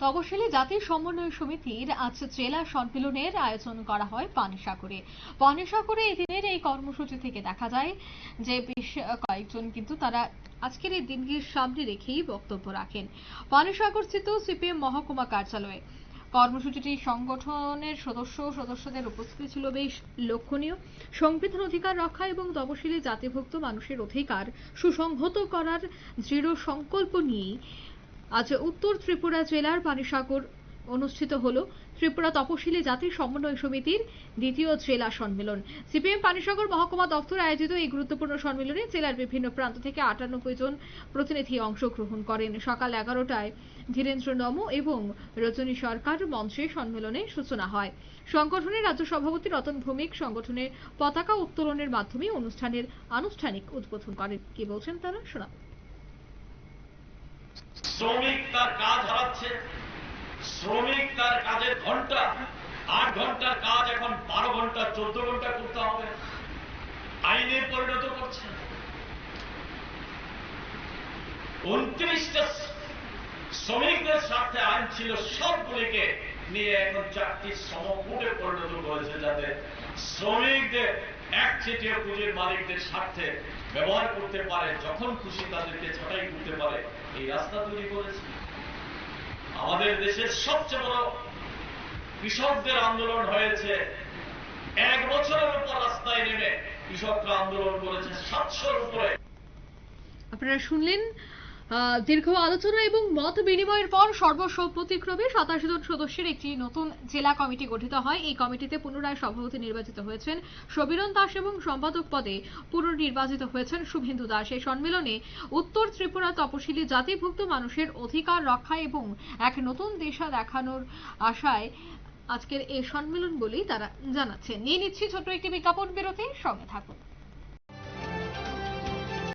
তপশিলি জাতি সমন্বয় সমিতির আজ জেলা সম্মেলনের আয়োজন করা হয় পানিসাগরে। পানিসাগরে এই দিনের এই কর্মসূচি থেকে দেখা যায় যে বেশ কয়েকজন কিন্তু তারা আজকের এই দিনকে সামনে রেখেই বক্তব্য রাখেন। পানিসাগর স্থিত সিপিএম মহকুমা কার্যালয়ে। কর্মসূচিটি সংগঠনের সদস্য সদস্যদের উপস্থিতি ছিল বেশ লক্ষণীয়। সংবিধান অধিকার রক্ষা এবং তপশিলি জাতিভুক্ত মানুষের অধিকার সুসংহত করার দৃঢ় সংকল্প নিয়েই আজ উত্তর ত্রিপুরা জেলার পানিসাগর অনুষ্ঠিত হল ত্রিপুরা তপশিলি জাতি সমন্বয় সমিতির দ্বিতীয় জেলা সম্মেলন। সিপিএম পানিসাগর মহকুমা দপ্তর আয়োজিত এই গুরুত্বপূর্ণ সম্মেলনে জেলার বিভিন্ন প্রান্ত থেকে আটানব্বই জন প্রতিনিধি অংশগ্রহণ করেন। সকাল এগারোটায় ধীরেন্দ্র নম এবং রজনী সরকার মঞ্চে সম্মেলনে সূচনা হয়। সংগঠনের রাজ্য সভাপতি রতন ভৌমিক সংগঠনের পতাকা উত্তোলনের মাধ্যমে অনুষ্ঠানের আনুষ্ঠানিক উদ্বোধন করেন। কি বলছেন তারা শোনা শ্রমিক তার কাজ হারাচ্ছে। শ্রমিক তার কাজের ঘণ্টা, আট ঘণ্টার কাজ এখন বারো ঘণ্টা, চোদ্দ ঘণ্টা করতে হবে। আইনে পরিণত করছে। উনত্রিশটা শ্রমিকদের স্বার্থে আইন ছিল, সবগুলিকে নিয়ে এখন চারটি সমকূটে পরিণত করেছে যাতে শ্রমিকদের একচেটিয়া পুঁজির মালিকদের স্বার্থে ব্যবহার করতে পারে, যখন খুশি তাদেরকে ছাঁটাই করতে পারে, এই রাস্তা তৈরি করেছে। আমাদের দেশের সবচেয়ে বড় কৃষকদের আন্দোলন হয়েছে। এক বছরের উপর রাস্তায় নেমে কৃষকরা আন্দোলন করেছে সাতশোর উপরে। আপনারা শুনলেন দীর্ঘ আলোচনা এবং মত বিনিময়ের পর সর্বসম্মতিক্রমে সাতাশ জন সদস্যের একটি নতুন জেলা কমিটি গঠিত হয়। এই কমিটিতে পুনরায় সভাপতি নির্বাচিত হয়েছেন সবিরন দাস এবং সম্পাদক পদে পুনর্নির্বাচিত হয়েছেন শুভেন্দু দাস। এই সম্মেলনে উত্তর ত্রিপুরা তপশিলি জাতিভুক্ত মানুষের অধিকার রক্ষা এবং এক নতুন দিশা দেখানোর আশায় আজকের এই সম্মেলন বলেই তারা জানাচ্ছেন। নিয়ে নিচ্ছি ছোট্ট একটি বিজ্ঞাপন বিরতি সঙ্গে থাকুন।